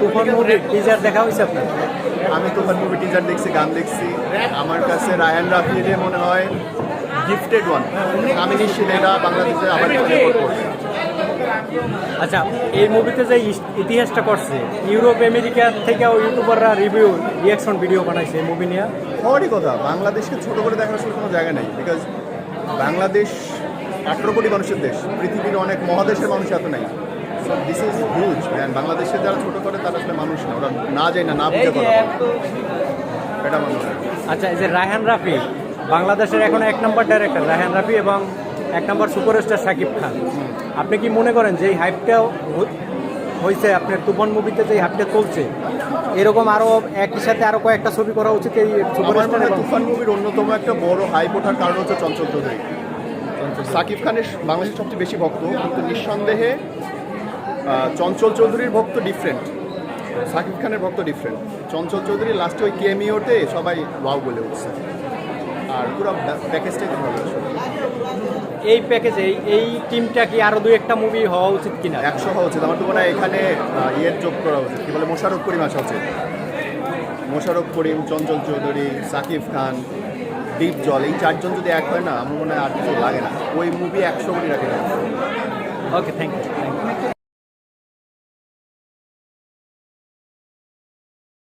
তুফান মুভির টিজার দেখা হয়েছে আপনার? আমি তুফান মুভি টিজার দেখছি গান দেখছি। আমার কাছে রায়ান রাফিলে মনে হয় গিফটেড ওয়ান আমি নিশ্চিত এটা বাংলাদেশে আবার আচ্ছা এই মুভিতে যে ইতিহাসটা করছে ইউরোপ আমেরিকা থেকেও ইউটিউবাররা রিভিউ রিয়াকশন ভিডিও বানাইছে এই মুভি নিয়ে? হওয়ারই কথা বাংলাদেশকে ছোট করে দেখার আসলে কোনো জায়গা নেই। বিকজ বাংলাদেশ আঠেরো কোটি মানুষের দেশ পৃথিবীর অনেক মহাদেশের মানুষ এত নাই। দিস ইজ হিউজ ম্যান বাংলাদেশে যারা ছোট করে তারা আসলে মানুষ না। ওরা না যায় না না বুঝে করে এটা মানুষ। আচ্ছা এই যে রায়হান রাফি বাংলাদেশের এখন এক নম্বর ডাইরেক্টর রায়হান রাফি এবং এক নম্বর সুপারস্টার শাকিব খান। আপনি কি মনে করেন যে এই হাইপটাও হয়েছে আপনার তুফান মুভিতে যে হাইপটা চলছে? এরকম আরও একই সাথে আরও কয়েকটা ছবি করা উচিত এই সুপারস্টার এবং তুফান মুভির অন্যতম একটা বড় হাইপ ওঠার কারণ হচ্ছে চঞ্চল চৌধুরী। সাকিব খানের বাংলাদেশের সবচেয়ে বেশি ভক্ত কিন্তু নিঃসন্দেহে চঞ্চল চৌধুরীর ভক্ত ডিফারেন্ট সাকিব খানের ভক্ত ডিফারেন্ট চঞ্চল চৌধুরী লাস্টে ওই কেমিওতে সবাই ওয়াও বলে উঠছে। আর পুরো প্যাকেজটাই তো ভালো এই প্যাকেজে এই- টিমটা কি আরও দুই একটা মুভি হওয়া উচিত কিনা? একশো হওয়া উচিত। আমার তো মনে হয় এখানে ইয়ের যোগ করা উচিত। কি বলে মোশারফ করিম আসা উচিত। মোশারফ করিম চঞ্চল চৌধুরী সাকিব খান দীপ জল এই চারজন যদি এক হয় না আমার মনে হয় আর কিছু লাগে না। ওই মুভি একশো কোটি রাখে okay thank you thank you